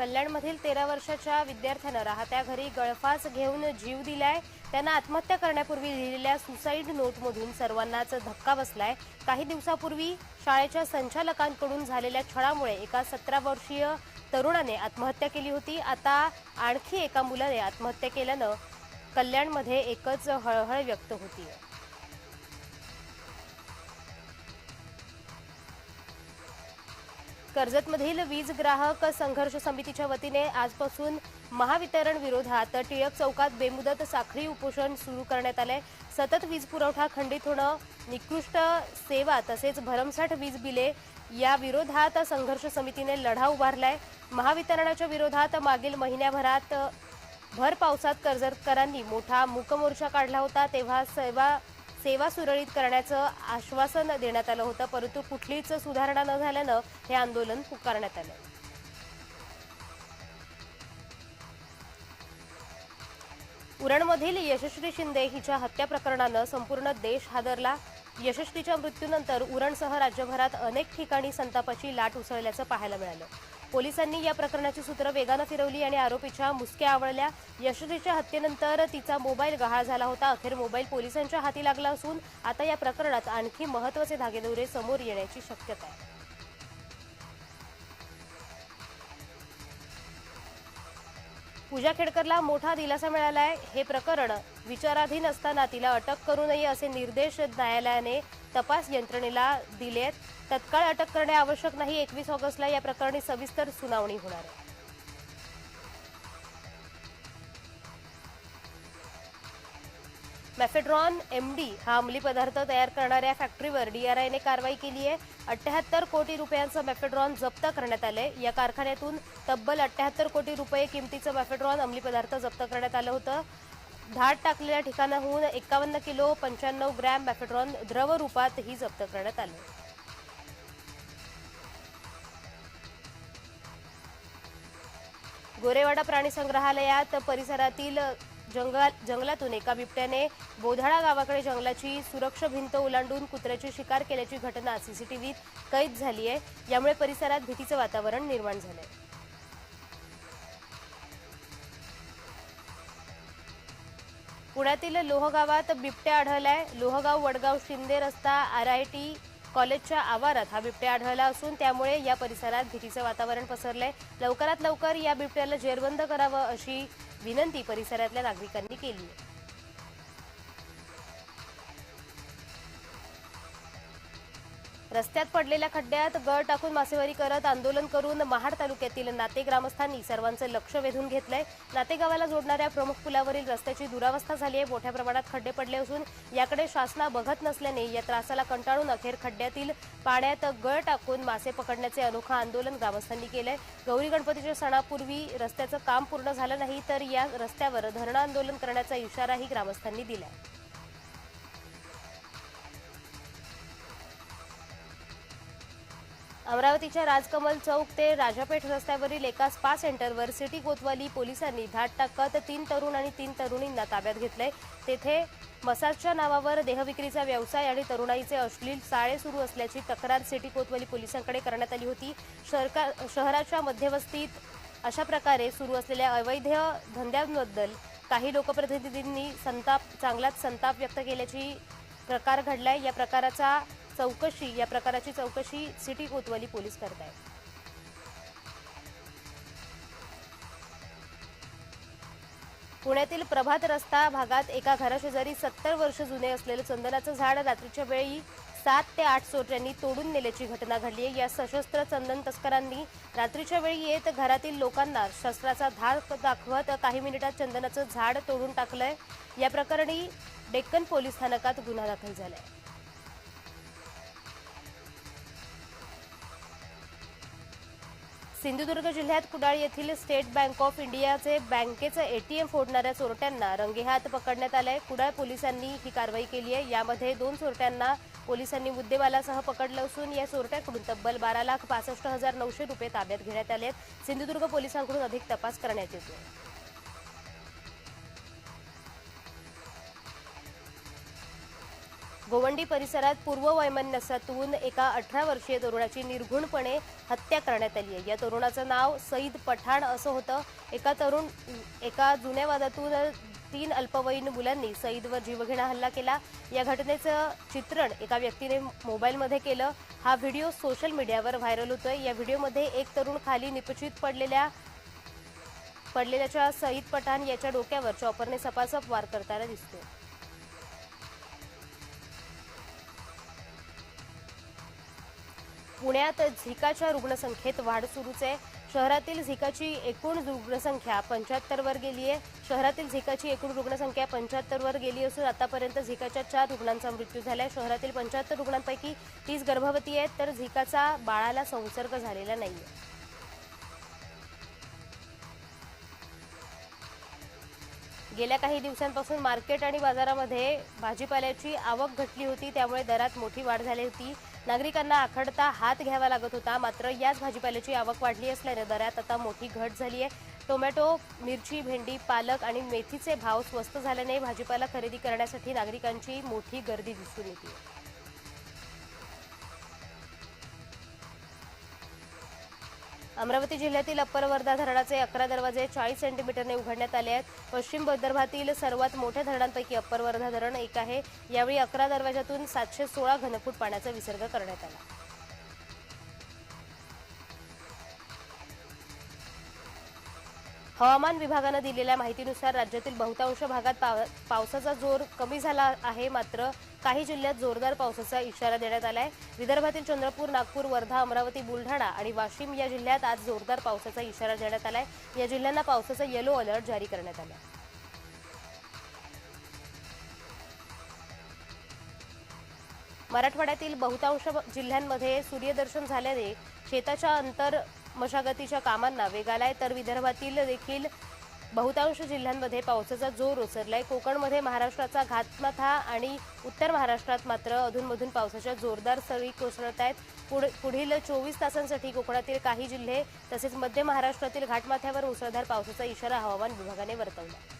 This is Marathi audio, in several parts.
कल्याणमधील तेरा वर्षाच्या विद्यार्थ्यानं राहत्या घरी गळफास घेऊन जीव दिलाय. त्यांना आत्महत्या करण्यापूर्वी लिहिलेल्या सुसाईड नोटमधून सर्वांनाच धक्का बसलाय. काही दिवसापूर्वी शाळेच्या संचालकांकडून झालेल्या छळामुळे एका सतरा वर्षीय तरुणाने आत्महत्या केली होती. आता आणखी एका मुलाने आत्महत्या केल्यानं कल्याणमध्ये एकच हळहळ व्यक्त होतीये. कर्जतमधील वीज ग्राहक संघर्ष समितीच्या वतीने आजपासून महावितरण विरोधात टिळक चौकात बेमुदत साखळी उपोषण सुरू करण्यात आले. सतत वीज पुरवठा खंडित होणं निकृष्ट सेवा तसेच भरमसाठ वीज बिले या विरोधात संघर्ष समितीने लढा उभारलाय. महावितरणाच्या विरोधात मागील महिन्याभरात भर पावसात कर्जतकरांनी मोठा मूकमोर्चा काढला होता. तेव्हा सेवा सेवा सुरळीत करण्याचं आश्वासन देण्यात आलं होतं परंतु कुठलीच सुधारणा न झाल्यानं हे आंदोलन पुकारण्यात आलं. उरणमधील यशस्वी शिंदे हिच्या हत्या प्रकरणानं संपूर्ण देश हादरला. यशस्वीच्या मृत्यूनंतर उरणसह राज्यभरात अनेक ठिकाणी संतापाची लाट उसळल्याचं पाहायला मिळालं. पोलिसांनी या प्रकरणाची सूत्र वेगानं फिरवली आणि आरोपीच्या मुसक्या आवळल्या. यशस्वीच्या हत्येनंतर तिचा मोबाईल गहाळ झाला होता. अखेर मोबाईल पोलिसांच्या हाती लागला असून आता या प्रकरणात आणखी महत्त्वाचे धागेदोरे समोर येण्याची शक्यता आहे. पूजा खेडकरला मोठा दिलासा मिळाला आहे हे प्रकरण विचाराधीन असताना तिला अटक करू नये असे निर्देश न्यायालयाने तपास यंत्रणेला दिलेत. तत्काळ अटक करणे आवश्यक नाही. एकवीस ऑगस्टला या प्रकरणी सविस्तर सुनावणी होणार आहे. मॅफेड्रॉन एमडी हा अंमली पदार्थ तयार करणाऱ्या फॅक्टरीवर डीआरआयने कारवाई केली आहे. अठ्ठ्याहत्तर कोटी रुपयांचं मॅफेड्रॉन जप्त करण्यात आलंय. या कारखान्यातून तब्बल अठ्ठ्याहत्तर कोटी रुपये किमतीचं मॅफेड्रॉन अंमली पदार्थ जप्त करण्यात आलं होतं. धाड टाकलेल्या ठिकाणाहून एकावन्न किलो पंच्याण्णव ग्रॅम मॅफेड्रॉन द्रवरूपातही जप्त करण्यात आलं गोरेवाडा प्राणी संग्रहालयात परिसरातील जंगल जंगलातून एका बिबट्याने बोधाळा गावाकडे जंगलाची सुरक्षा भिंत ओलांडून कुत्र्याची शिकार केल्याची घटना सीसीटीव्हीत कैद झाली आहे. यामुळे परिसरात भीतीचं वातावरण निर्माण झालंय. पुण्यातील लोहगावात बिबट्या आढळलाय. लोहगाव वडगाव शिंदे रस्ता आर आय टी कॉलेजच्या आवारात हा बिबट्या आढळला असून त्यामुळे या परिसरात भीतीचं वातावरण पसरलंय. लवकरात लवकर या बिबट्याला जेरबंद करावं अशी विनंती परिसरातल्या नागरिकांनी केली आहे. रस्त्यात पडलेल्या खड्ड्यात गळ टाकून मासेमारी करत आंदोलन करून महाड तालुक्यातील नाते ग्रामस्थांनी सर्वांचं लक्ष वेधून घेतलंय. नातेगावाला जोडणाऱ्या प्रमुख पुलावरील रस्त्याची दुरावस्था झाली आहे. मोठ्या प्रमाणात खड्डे पडले असून याकडे शासना बघत नसल्याने या त्रासाला कंटाळून अखेर खड्ड्यातील पाण्यात गळ टाकून मासे पकडण्याचे अनोखं आंदोलन ग्रामस्थांनी केलंय. गौरी गणपतीच्या सणापूर्वी रस्त्याचं काम पूर्ण झालं नाही तर या रस्त्यावर धरणं आंदोलन करण्याचा इशाराही ग्रामस्थांनी दिलाय. अमरावतीच्या राजकमल चौक ते राजापेठ रस्त्यावरील एका स्पा सेंटरवर सिटी कोतवाली पोलिसांनी धाड टाकत तीन तरुण आणि तीन तरुणींना ताब्यात घेतलंय. तेथे मसाजच्या नावावर देहविक्रीचा व्यवसाय आणि तरुणाईचे अश्लील चाळे सुरू असल्याची तक्रार सिटी कोतवाली पोलिसांकडे करण्यात आली होती. शहरका शहराच्या मध्यवस्तीत अशा प्रकारे सुरू असलेल्या अवैध धंद्यांबद्दल काही लोकप्रतिनिधींनी संताप चांगलाच संताप व्यक्त केल्याची प्रकार घडलाय. या प्रकाराचा चौकशी या प्रकाराची चौकशी सिटी कोतवाली पोलीस करत आहेत पुण्यातील प्रभात रस्ता भागात एका घराशेजारी सत्तर वर्ष जुने असलेलं चंदनाचं झाड रात्रीच्या वेळी सात ते आठ चोरट्यांनी तोडून नेल्याची घटना घडली आहे. या सशस्त्र चंदन तस्करांनी रात्रीच्या वेळी येत घरातील लोकांना शस्त्राचा धाक दाखवत काही मिनिटात चंदनाचं झाड तोडून टाकलंय. या प्रकरणी डेक्कन पोलीस स्थानकात गुन्हा दाखल झालाय. सिंधुदुर्ग जिल्ह्यात कुडाळ येथील स्टेट बँक ऑफ इंडियाचे बँकेचं एटीएम फोडणाऱ्या चोरट्यांना रंगेहात पकडण्यात आलंय. कुडाळ पोलिसांनी ही कारवाई केली आहे. यामध्ये दोन चोरट्यांना पोलिसांनी मुद्देमालासह पकडलं असून या चोरट्याकडून तब्बल बारा लाख पासष्ट हजार नऊशे रुपये ताब्यात घेण्यात आले आहेत. सिंधुदुर्ग पोलिसांकडून अधिक तपास करण्यात येतो गोवंडी परिसरात पूर्व वैमनस्यातून एका अठरा वर्षीय तरुणाची निर्घुणपणे हत्या करण्यात आली आहे. या तरुणाचं नाव सईद पठाण असं होतं. एका तरुण एका जुन्या वादातून तीन अल्पवयीन मुलांनी सईदवर जीवघेणा हल्ला केला. या घटनेचं चित्रण एका व्यक्तीने मोबाईलमध्ये केलं. हा व्हिडिओ सोशल मीडियावर व्हायरल होतोय. या व्हिडिओमध्ये एक तरुण खाली निपचित पडलेल्या पडलेल्याच्या सईद पठाण याच्या डोक्यावर चॉपरने सपासप वार करताना दिसतोय. पुण्यात झिकाच्या रुग्णसंख्येत वाढ सुरूच आहे. शहरातील झिकाची एकूण रुग्णसंख्या पंच्याहत्तर वर गेली आहे. शहरातील झिकाची एकूण रुग्णसंख्या पंच्याहत्तर वर गेली असून आतापर्यंत झिकाच्या चार रुग्णांचा मृत्यू झालाय. शहरातील पंच्याहत्तर रुग्णांपैकी तीस गर्भवती आहेत तर झिकाचा बाळाला संसर्ग झालेला नाहीये. गेल्या काही दिवसांपासून मार्केट आणि बाजारामध्ये भाजीपाल्याची आवक घटली होती त्यामुळे दरात मोठी वाढ झाली होती. नागरिकांना आखडता हात घ्यावा लागत होता. मात्र याच भाजीपाल्याची आवक वाढली असल्याने दरात आता मोठी घट झाली आहे टोमॅटो मिरची भेंडी पालक आणि मेथीचे भाव स्वस्त झाल्याने भाजीपाला खरेदी करण्यासाठी नागरिकांची मोठी गर्दी दिसून येते. अमरावती जिल्ह्यातील अप्पर वर्धा धरणाचे अकरा दरवाजे चाळीस सेंटीमीटरने उघडण्यात आले आहेत. पश्चिम विदर्भातील सर्वात मोठ्या धरणांपैकी अप्पर वर्धा धरण एक आहे. यावेळी अकरा दरवाजातून सातशे सोळा घनफूट पाण्याचा विसर्ग करण्यात आला. हवामान विभागानं दिलेल्या माहितीनुसार राज्यातील बहुतांश भागात पाव- पावसाचा जोर कमी झाला आहे. मात्र काही जिल्ह्यात जोरदार पावसाचा इशारा देण्यात आलाय. विदर्भातील चंद्रपूर नागपूर वर्धा अमरावती बुलढाणा आणि वाशिम या जिल्ह्यात आज जोरदार पावसाचा इशारा देण्यात आलाय. या जिल्ह्यांना पावसाचा येलो अलर्ट जारी करण्यात आला मराठवाड्यातील बहुतांश जिल्ह्यांमध्ये सूर्यदर्शन झाल्याने शेताच्या अंतर मशागतीच्या कामांना वेग आलाय. तर विदर्भातील देखील बहुतांश जिल्ह्यांमध्ये पावसाचा जोर ओसरलाय. कोकणमध्ये महाराष्ट्राचा घातमाथा आणि उत्तर महाराष्ट्रात मात्र अधूनमधून पावसाच्या जोरदार सरी कोसळत आहेत. पुढील चोवीस तासांसाठी कोकणातील काही जिल्हे तसेच मध्य महाराष्ट्रातील घाटमाथ्यावर मुसळधार पावसाचा इशारा हवामान विभागाने वर्तवला.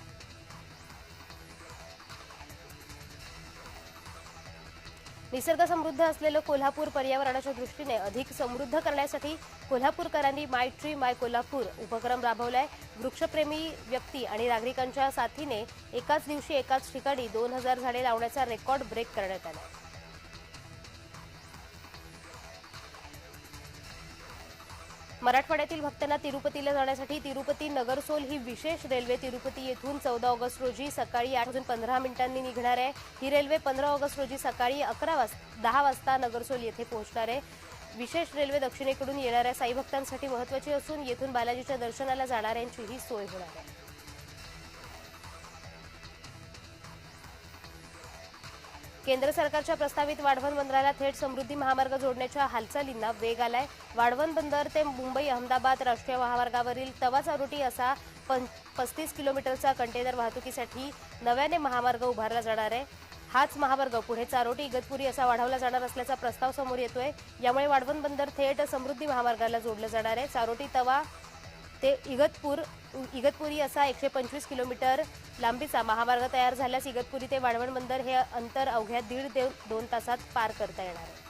निसर्ग समृद्ध असलेलं कोल्हापूर पर्यावरणाच्या दृष्टीने अधिक समृद्ध करण्यासाठी कोल्हापूरकरांनी माय ट्री माय कोल्हापूर उपक्रम राबवलाय. वृक्षप्रेमी व्यक्ती आणि नागरिकांच्या साथीने एकाच दिवशी एकाच ठिकाणी दोन हजार झाडे लावण्याचा रेकॉर्ड ब्रेक करण्यात आला. मराठवाड्यातील भक्तांना तिरुपतीला जाण्यासाठी तिरुपती नगरसोल ही विशेष रेल्वे तिरुपती येथून चौदा ऑगस्ट रोजी सकाळी आठ वाजून पंधरा मिनिटांनी निघणार आहे. ही रेल्वे पंधरा ऑगस्ट रोजी सकाळी अकरा वाजता दहा वाजता नगरसोल येथे पोहोचणार आहे. विशेष रेल्वे दक्षिणेकडून येणाऱ्या साईभक्तांसाठी महत्त्वाची महत्वाची असून येथून बालाजीच्या दर्शनाला जाणाऱ्यांची ही सोय होणार आहे. केंद्र सरकारच्या प्रस्तावित वाढवण बंदराला थेट समृद्धी महामार्ग जोडण्याच्या हालचालींना वेग आलाय. वाढवण बंदर ते मुंबई अहमदाबाद राष्ट्रीय महामार्गावरील तवा चारोटी असा पं पस्तीस किलोमीटरचा कंटेनर वाहतुकीसाठी नव्याने महामार्ग उभारला जाणार आहे. हाच महामार्ग पुढे चारोटी इगतपुरी असा वाढवला जाणार असल्याचा प्रस्ताव समोर येतोय. यामुळे वाढवण बंदर थेट समृद्धी महामार्गाला जोडलं जाणार आहे. चारोटी तवा ते इगतपूर इगतपुरी असा एकशे पंचवीस किलोमीटर लांबीचा महामार्ग तयार झाल्यास इगतपुरी ते वाढवण बंदर हे अंतर अवघ्या दीड ते दोन तासात पार करता येणार आहे.